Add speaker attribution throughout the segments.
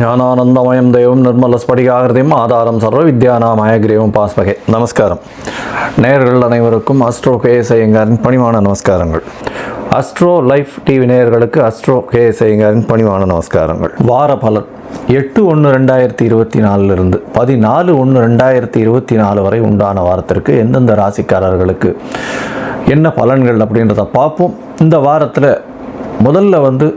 Speaker 1: ஞானானந்தமயம் தெய்வம் நிர்மல ஸ்படிகாகிருதியும் ஆதாரம் சர்வ வித்யானாமய கிரீவம் பாஸ்பகே நமஸ்காரம். நேயர்கள் அனைவருக்கும் அஸ்ட்ரோ கேஎஸ் ஐயங்காரின் பணிவான நமஸ்காரங்கள். அஸ்ட்ரோ லைஃப் டிவி நேயர்களுக்கு அஸ்ட்ரோ கேஎஸ் ஐயங்காரின் பணிவான நமஸ்காரங்கள். வார பலன். எட்டு ஒன்று ரெண்டாயிரத்தி இருபத்தி நாலுலேருந்து பதினாலு ஒன்று ரெண்டாயிரத்தி இருபத்தி நாலு வரை உண்டான வாரத்திற்கு எந்தெந்த ராசிக்காரர்களுக்கு என்ன பலன்கள் அப்படின்றத பார்ப்போம். இந்த வாரத்தில் முதல்ல வந்து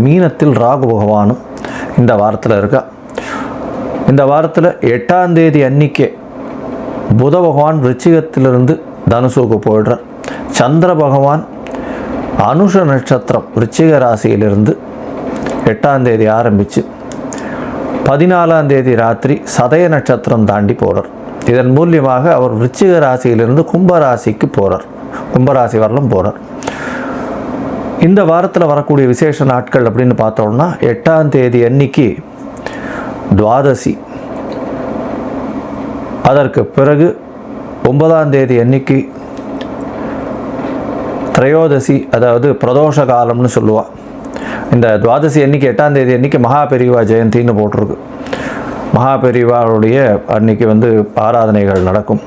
Speaker 1: மீனத்தில் ராகு பகவானும் இந்த வாரத்தில் இருக்கா. இந்த வாரத்தில் எட்டாம் தேதி அன்னிக்கே புத பகவான் விருச்சிகத்திலிருந்து தனுசுக்கு போயிடுறார். சந்திர பகவான் அனுஷ நட்சத்திரம் விருச்சிக ராசியிலிருந்து எட்டாம் தேதி ஆரம்பித்து பதினாலாம் தேதி ராத்திரி சதய நட்சத்திரம் தாண்டி போகிறார் இதன் மூலியமாக அவர் விருச்சிக ராசியிலிருந்து கும்பராசிக்கு போகிறார் கும்பராசி வரலும் போகிறார் இந்த வாரத்தில் வரக்கூடிய விசேஷ நாட்கள் அப்படின்னு பார்த்தோம்னா எட்டாம் தேதி அன்னைக்கு துவாதசி. அதற்கு பிறகு ஒன்பதாம் தேதி அன்னைக்கு திரையோதசி அதாவது பிரதோஷ காலம்னு சொல்லுவாள் இந்த துவாதசி அன்னைக்கு எட்டாம் தேதி அன்னைக்கு மகாபெரிவா ஜெயந்தின்னு போட்டிருக்கு. மகாபெரிவாவுடைய அன்னைக்கு வந்து ஆராதனைகள் நடக்கும்.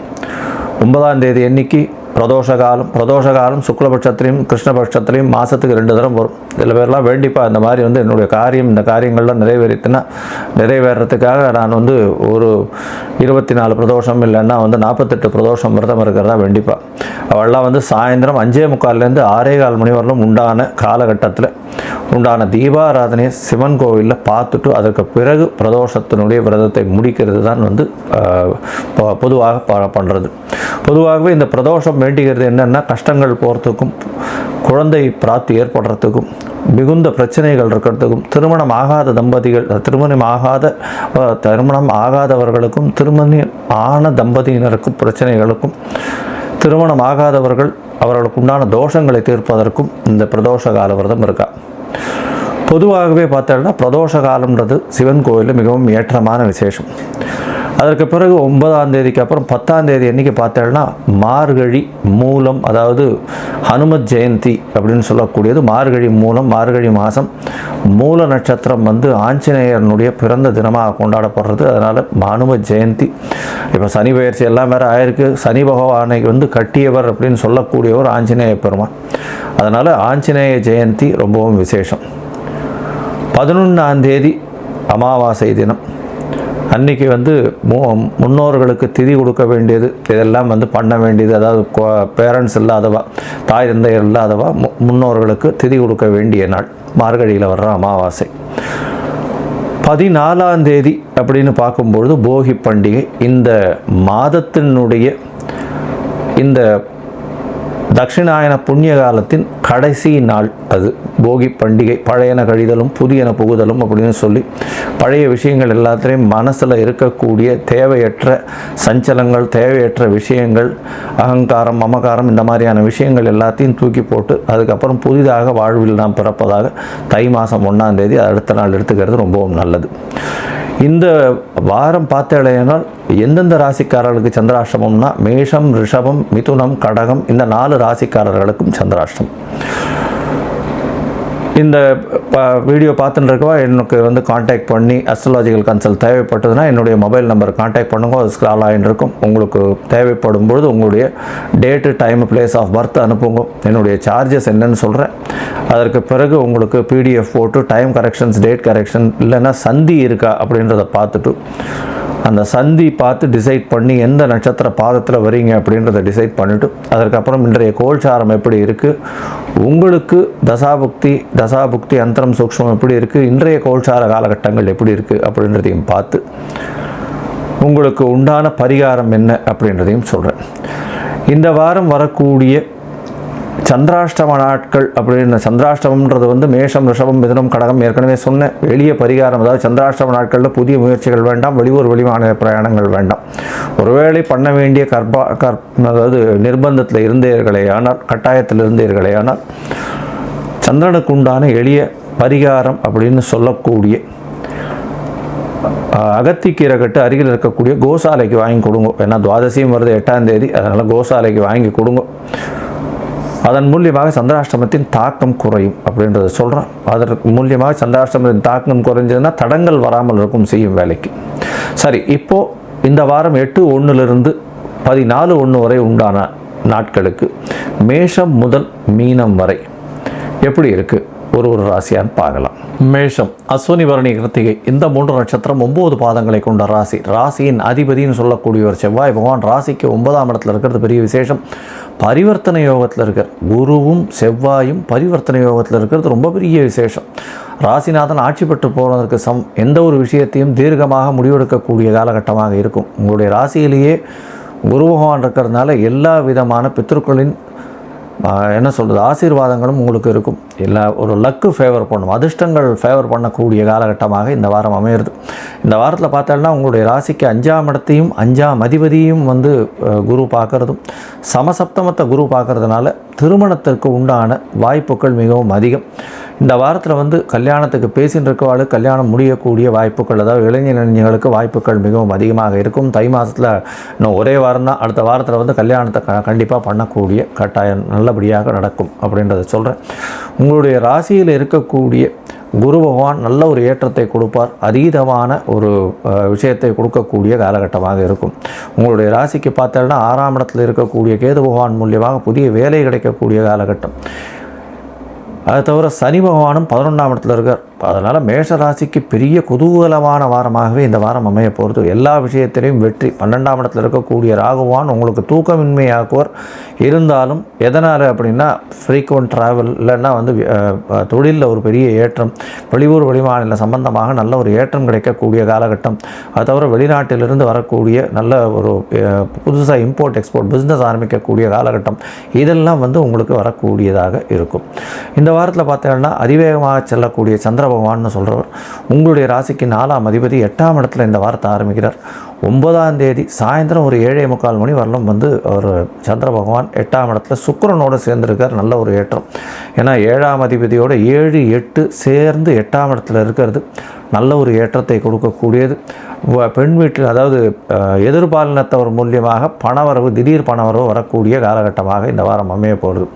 Speaker 1: ஒன்பதாம் தேதி அன்னைக்கு பிரதோஷ காலம் பிரதோஷ காலம் சுக்லபட்சத்துலேயும் கிருஷ்ணபட்சத்துலேயும் மாதத்துக்கு ரெண்டு தரம் வரும். சில பேர்லாம் வேண்டிப்பா இந்த மாதிரி வந்து என்னுடைய காரியம் இந்த காரியங்கள்லாம் நிறைவேறித்துன்னா நிறைவேறத்துக்காக நான் வந்து ஒரு இருபத்தி நாலு பிரதோஷம் இல்லைன்னா வந்து நாற்பத்தெட்டு பிரதோஷம் விரதம் இருக்கிறதா வேண்டிப்பா. அவள்லாம் வந்து சாயந்தரம் அஞ்சே முக்கால்லேருந்து ஆறே கால் மணி வரலும் உண்டான காலகட்டத்தில் உண்டான தீபாராதனையை சிவன் கோவிலில் பார்த்துட்டு அதற்கு பிறகு பிரதோஷத்தினுடைய விரதத்தை முடிக்கிறது தான் வந்து பொதுவாக ப- பண்ணுறது பொதுவாகவே இந்த பிரதோஷம் வேண்டிக்கிறது என்னென்னா கஷ்டங்கள் போகிறதுக்கும் குழந்தை பிராப்தி ஏற்படுறதுக்கும் மிகுந்த பிரச்சனைகள் இருக்கிறதுக்கும் திருமணம் ஆகாத தம்பதிகள் திருமணம் ஆகாத திருமணம் ஆகாதவர்களுக்கும் திருமணம் ஆன தம்பதியினருக்கும் பிரச்சனைகளுக்கும் திருமணம் ஆகாதவர்கள் அவர்களுக்கு உண்டான தோஷங்களை தீர்ப்பதற்கும் இந்த பிரதோஷ கால விரதம் இருக்கா? பொதுவாகவே பார்த்தோம்னா பிரதோஷ காலம்ன்றது சிவன் கோயிலில் மிகவும் ஏற்றமான விசேஷம். அதற்கு பிறகு ஒன்பதாம் தேதிக்கு அப்புறம் பத்தாம் தேதி என்றைக்கு பார்த்தேன்னா மார்கழி மூலம் அதாவது ஹனுமத் ஜெயந்தி அப்படின்னு சொல்லக்கூடியது மார்கழி மூலம் மார்கழி மாதம் மூல நட்சத்திரம் வந்து ஆஞ்சநேயரனுடைய பிறந்த தினமாக கொண்டாடப்படுறது. அதனால் ஹனுமத் ஜெயந்தி. இப்போ சனி பயிற்சி எல்லாம் வேறு ஆயிருக்கு. சனி பகவானை வந்து கட்டியவர் அப்படின்னு சொல்லக்கூடியவர் ஆஞ்சநேய பெருமான். அதனால் ஆஞ்சநேய ஜெயந்தி ரொம்பவும் விசேஷம். பதினொன்றாம் தேதி அமாவாசை தினம். அன்னைக்கு வந்து மு முன்னோர்களுக்கு திதி கொடுக்க வேண்டியது இதெல்லாம் வந்து பண்ண வேண்டியது அதாவது பேரண்ட்ஸ் இல்லாதவா தாய் தந்தையர் இல்லாதவா மு- முன்னோர்களுக்கு திதி கொடுக்க வேண்டிய நாள். மார்கழியில் வர்ற அமாவாசை. பதினாலாம் தேதி அப்படின்னு பார்க்கும்பொழுது போகி பண்டிகை இந்த மாதத்தினுடைய இந்த தட்சிணாயன புண்ணிய காலத்தின் கடைசி நாள் அது. போகி பண்டிகை பழையன கழிதலும் புதியன புகுதலும் அப்படின்னு சொல்லி பழைய விஷயங்கள் எல்லாத்திலையும் மனசில் இருக்கக்கூடிய தேவையற்ற சஞ்சலங்கள் தேவையற்ற விஷயங்கள் அகங்காரம் மமகாரம் இந்த மாதிரியான விஷயங்கள் எல்லாத்தையும் தூக்கி போட்டு அதுக்கப்புறம் புதிதாக வாழ்வில் நாம் பிறப்பதாக தை மாதம் ஒன்றாம் தேதி அடுத்த நாள் எடுத்துக்கிறது ரொம்பவும் நல்லது. இந்த வாரம் பார்த்தேனால் எந்தெந்த ராசிக்காரர்களுக்கு சந்திராஷ்டமம்னா மேஷம் ரிஷபம் மிதுனம் கடகம் இந்த நாலு ராசிக்காரர்களுக்கும் சந்திராஷ்டம். இந்த ப- வீடியோ பார்த்துட்டுருக்கவா எனக்கு வந்து காண்டாக்ட் பண்ணி அஸ்ட்ராலஜிக்கல் கன்சல்ட் தேவைப்பட்டதுன்னா என்னுடைய மொபைல் நம்பர் காண்டாக்ட் பண்ணுங்க. அது ஸ்க்ரால் ஆகிட்டு இருக்கும் உங்களுக்கு தேவைப்படும் பொழுது உங்களுடைய date time place of birth அனுப்புங்க. என்னுடைய சார்ஜஸ் என்னன்னு சொல்கிறேன் அதற்கு பிறகு உங்களுக்கு பிடிஎஃப் போட்டு டைம் கரெக்ஷன்ஸ் டேட் கரெக்ஷன் இல்லைன்னா சந்தி இருக்கா அப்படின்றத பார்த்துட்டு அந்த சந்தி பார்த்து டிசைட் பண்ணி எந்த நட்சத்திர பாதத்தில் வரீங்க அப்படின்றத டிசைட் பண்ணிவிட்டு அதற்கப்புறம் இன்றைய கோல்சாரம் எப்படி இருக்குது உங்களுக்கு தசாபுக்தி தசாபுக்தி அந்தரம் சூக்ஷ்மம் எப்படி இருக்குது இன்றைய கோல்சார காலகட்டங்கள் எப்படி இருக்குது அப்படின்றதையும் பார்த்து உங்களுக்கு உண்டான பரிகாரம் என்ன அப்படின்றதையும் சொல்கிறேன் இந்த வாரம் வரக்கூடிய சந்திராஷ்டம நாட்கள் அப்படின்னு சந்திராஷ்டமன்றது வந்து மேஷம் ரிஷபம் மிதனம் கடகம் ஏற்கனவே சொன்னேன் எளிய பரிகாரம். அதாவது சந்திராஷ்டம நாட்களில் புதிய முயற்சிகள் வேண்டாம் வெளியூர் வெளிமாநில பிரயாணங்கள் வேண்டாம். ஒருவேளை பண்ண வேண்டிய கற்பா கற் அதாவது நிர்பந்தத்தில் இருந்தீர்களே ஆனால் கட்டாயத்தில் இருந்தீர்களே ஆனால் சந்திரனுக்கு உண்டான எளிய பரிகாரம் அப்படின்னு சொல்லக்கூடிய அகத்திக்கீரை கட்டு அருகில் இருக்கக்கூடிய கோசாலைக்கு வாங்கி கொடுங்க. ஏன்னா துவாதசியும் வருது எட்டாம் தேதி அதனால் கோசாலைக்கு வாங்கி கொடுங்க. அதன் மூலியமாக சந்திராஷ்டிரமத்தின் தாக்கம் குறையும் அப்படின்றத சொல்கிறான் அதற்கு மூலியமாக சந்திராஷ்டிரமத்தின் தாக்கம் குறைஞ்சதுன்னா தடங்கள் வராமல் இருக்கும் செய்யும் வேலைக்கு. சரி இப்போது இந்த வாரம் எட்டு ஒன்றுலேருந்து பதினாலு ஒன்று வரை உண்டான நாட்களுக்கு மேஷம் முதல் மீனம் வரை எப்படி இருக்குது ஒரு ஒரு ராசியான்னு பார்க்கலாம். மேஷம் அஸ்வினி வரணி கிருத்திகை இந்த மூன்று நட்சத்திரம் ஒன்பது பாதங்களை கொண்ட ராசி. ராசியின் அதிபதின்னு சொல்லக்கூடிய ஒரு செவ்வாய் பகவான். ராசிக்கு ஒன்பதாம் இடத்துல இருக்கிறது பெரிய விசேஷம். பரிவர்த்தனை யோகத்தில் இருக்கார். குருவும் செவ்வாயும் பரிவர்த்தனை யோகத்தில் இருக்கிறது ரொம்ப பெரிய விசேஷம். ராசிநாதன் ஆட்சி பெற்று போவதற்கு சம் எந்த ஒரு விஷயத்தையும் தீர்க்கமாக முடிவெடுக்கக்கூடிய காலகட்டமாக இருக்கும். உங்களுடைய ராசியிலேயே குரு பகவான் இருக்கிறதுனால எல்லா விதமான பித்ருக்களின் என்ன சொல்கிறது ஆசீர்வாதங்களும் உங்களுக்கு இருக்கும். எல்லா ஒரு லக்கு ஃபேவர் பண்ணும். அதிர்ஷ்டங்கள் ஃபேவர் பண்ணக்கூடிய காலகட்டமாக இந்த வாரம் அமையிறது. இந்த வாரத்தில் பார்த்தோம்னா உங்களுடைய ராசிக்கு அஞ்சாம் இடத்தையும் அஞ்சாம் அதிபதியும் வந்து குரு பார்க்குறதும் சமசப்தமத்தை குரு பார்க்குறதுனால திருமணத்திற்கு உண்டான வாய்ப்புகள் மிகவும் அதிகம். இந்த வாரத்தில் வந்து கல்யாணத்துக்கு பேசின்னு இருக்கவாளுக்கு கல்யாணம் முடியக்கூடிய வாய்ப்புகள் அதாவது இளைஞர் இளைஞர்களுக்கு வாய்ப்புகள் மிகவும் அதிகமாக இருக்கும். தை மாதத்தில் இன்னும் ஒரே வாரம் தான் அடுத்த வாரத்தில் வந்து கல்யாணத்தை க கண்டிப்பாக பண்ணக்கூடிய கட்டாயம் நல்லபடியாக நடக்கும் அப்படின்றத சொல்கிறேன் உங்களுடைய ராசியில் இருக்கக்கூடிய குரு பகவான் நல்ல ஒரு ஏற்றத்தை கொடுப்பார். அதீதமான ஒரு விஷயத்தை கொடுக்கக்கூடிய காலகட்டமாக இருக்கும். உங்களுடைய ராசிக்கு பார்த்தோன்னா ஆறாம் இடத்தில் இருக்கக்கூடிய கேது பகவான் மூலியமாக புதிய வேலை கிடைக்கக்கூடிய காலகட்டம். அது தவிர சனி பகவானும் பதினொன்றாம் இடத்துல இருக்கார். அதனால் மேஷ ராசிக்கு பெரிய குதூகலமான வாரமாகவே இந்த வாரம் அமைய போகிறது எல்லா விஷயத்திலையும் வெற்றி. பன்னெண்டாம் இடத்துல இருக்கக்கூடிய ராகுவான் உங்களுக்கு தூக்கமின்மையாக்குவர். இருந்தாலும் எதனால் அப்படின்னா ஃப்ரீக்வெண்ட் ட்ராவல் இல்லைன்னா வந்து தொழிலில் ஒரு பெரிய ஏற்றம் வெளியூர் வெளிமாநில சம்பந்தமாக நல்ல ஒரு ஏற்றம் கிடைக்கக்கூடிய காலகட்டம். அது தவிர வெளிநாட்டிலிருந்து வரக்கூடிய நல்ல ஒரு புதுசாக இம்போர்ட் எக்ஸ்போர்ட் பிஸ்னஸ் ஆரம்பிக்கக்கூடிய காலகட்டம். இதெல்லாம் வந்து உங்களுக்கு வரக்கூடியதாக இருக்கும். இந்த வாரத்தில் பார்த்தீங்கன்னா அதிவேகமாக செல்லக்கூடிய சந்திர பகவான்னு சொல்கிறவர் உங்களுடைய ராசிக்கு நாலாம் அதிபதி எட்டாம் இடத்துல இந்த வாரத்தை ஆரம்பிக்கிறார். ஒன்பதாம் தேதி சாயந்தரம் ஒரு ஏழே முக்கால் மணி வரலும் வந்து அவர் சந்திர பகவான் எட்டாம் இடத்துல சுக்கரனோடு சேர்ந்திருக்கார். நல்ல ஒரு ஏற்றம். ஏன்னா ஏழாம் அதிபதியோட ஏழு எட்டு சேர்ந்து எட்டாம் இடத்துல இருக்கிறது. நல்ல ஒரு ஏற்றத்தை கொடுக்கக்கூடியது. பெண் வீட்டில் அதாவது எதிர்பாலினத்தவர் மூலியமாக பணவரவு திடீர் பணவரவு வரக்கூடிய காலகட்டமாக இந்த வாரம் அமைய போகிறது.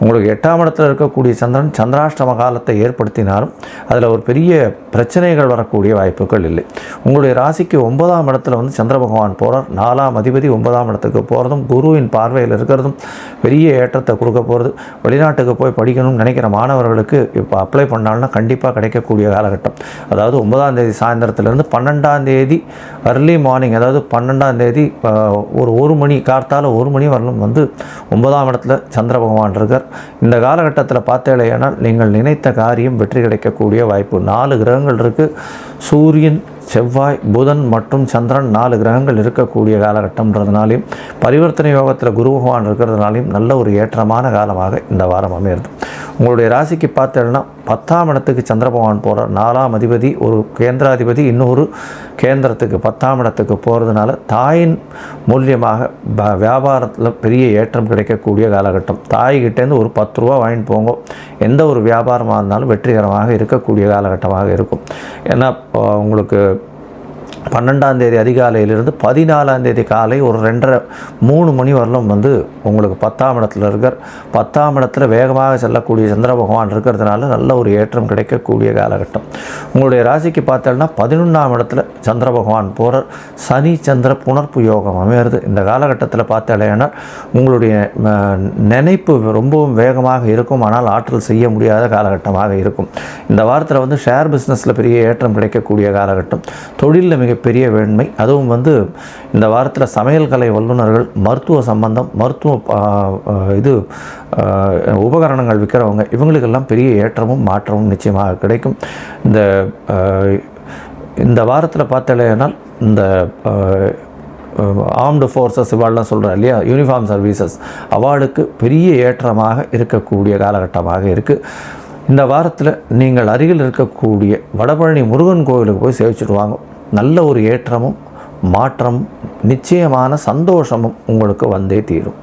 Speaker 1: உங்களுக்கு எட்டாம் இடத்தில் இருக்கக்கூடிய சந்திரன் சந்திராஷ்டம காலத்தை ஏற்படுத்தினாலும் அதில் ஒரு பெரிய பிரச்சனைகள் வரக்கூடிய வாய்ப்புகள் இல்லை. உங்களுடைய ராசிக்கு ஒன்பதாம் இடத்துல வந்து சந்திர பகவான் போகிறார் நாலாம் அதிபதி ஒன்பதாம் இடத்துக்கு போகிறதும் குருவின் பார்வையில் இருக்கிறதும் பெரிய ஏற்றத்தை கொடுக்க போகிறது வெளிநாட்டுக்கு போய் படிக்கணும்னு நினைக்கிற மாணவர்களுக்கு இப்போ அப்ளை பண்ணாலும்னா கண்டிப்பாக கிடைக்கக்கூடிய காலகட்டம். அதாவது ஒன்பதாம் தேதி சாயந்தரத்துலேருந்து பன்னெண்டாம் தேதி அர்லி மார்னிங் அதாவது பன்னெண்டாம் தேதி ஒரு ஒரு மணி கார்த்தால ஒரு மணி வரலும் வந்து ஒன்பதாம் இடத்துல சந்திர பகவான் இருக்கார். இந்த காலகட்டத்தில் பார்த்தேலையானால் நீங்கள் நினைத்த காரியம் வெற்றி கிடைக்கக்கூடிய வாய்ப்பு நாலு கிரகங்கள் இருக்குது சூரியன் செவ்வாய் புதன் மற்றும் சந்திரன் நாலு கிரகங்கள் இருக்கக்கூடிய காலகட்டம்ன்றதுனாலையும் பரிவர்த்தனை யோகத்தில் குரு பகவான் இருக்கிறதுனாலையும் நல்ல ஒரு ஏற்றமான காலமாக இந்த வாரம் அமையிறது. உங்களுடைய ராசிக்கு பார்த்தேன்னா பத்தாம் இடத்துக்கு சந்திர பகவான் போகிறார் நாலாம் அதிபதி ஒரு கேந்திராதிபதி இன்னொரு கேந்திரத்துக்கு பத்தாம் இடத்துக்கு போகிறதுனால தாயின் மூலியமாக ப- வியாபாரத்தில் பெரிய ஏற்றம் கிடைக்கக்கூடிய காலகட்டம். தாய்கிட்டேருந்து ஒரு பத்து ரூபா வாங்கிட்டு போங்க. எந்த ஒரு வியாபாரமாக இருந்தாலும் வெற்றிகரமாக இருக்கக்கூடிய காலகட்டமாக இருக்கும். ஏன்னா உங்களுக்கு பன்னெண்டாம் தேதி அதிகாலையிலிருந்து பதினாலாம் தேதி காலை ஒரு ரெண்டரை மூணு மணி வரலும் வந்து உங்களுக்கு பத்தாம் இடத்துல இருக்கார். பத்தாம் இடத்துல வேகமாக செல்லக்கூடிய சந்திர பகவான் இருக்கிறதுனால நல்ல ஒரு ஏற்றம் கிடைக்கக்கூடிய காலகட்டம். உங்களுடைய ராசிக்கு பார்த்தோம்னா பதினொன்றாம் இடத்துல சந்திர பகவான் போகிறார் சனி சந்திர புணர்ப்பு யோகம் அமையிறது. இந்த காலகட்டத்தில் பார்த்தாலேனா உங்களுடைய நினைப்பு ரொம்பவும் வேகமாக இருக்கும். ஆனால் ஆற்றல் செய்ய முடியாத காலகட்டமாக இருக்கும். இந்த வாரத்தில் வந்து ஷேர் பிஸ்னஸில் பெரிய ஏற்றம் கிடைக்கக்கூடிய காலகட்டம். தொழிலில் மிகப்பெரிய வேண்மை. அதுவும் வந்து இந்த வாரத்தில் சமையல் கலை வல்லுநர்கள் மருத்துவ சம்பந்தம் மருத்துவ இது உபகரணங்கள் விற்கிறவங்க இவங்களுக்கெல்லாம் பெரிய ஏற்றமும் மாற்றமும் நிச்சயமாக கிடைக்கும். இந்த இந்த வாரத்தில் பார்த்தாலேனால் இந்த ஆர்ம்டு ஃபோர்ஸஸ் இவாள்லாம் சொல்கிறேன் இல்லையா? Uniform services. அவாளுக்கு பெரிய ஏற்றமாக இருக்கக்கூடிய காலகட்டமாக இருக்குது இந்த வாரத்தில் நீங்கள் அருகில் இருக்கக்கூடிய வடபழனி முருகன் கோவிலுக்கு போய் சேவிச்சுட்டு வாங்க. நல்ல ஒரு ஏற்றமும் மாற்றமும் நிச்சயமான சந்தோஷமும் உங்களுக்கு வந்தே தீரும்.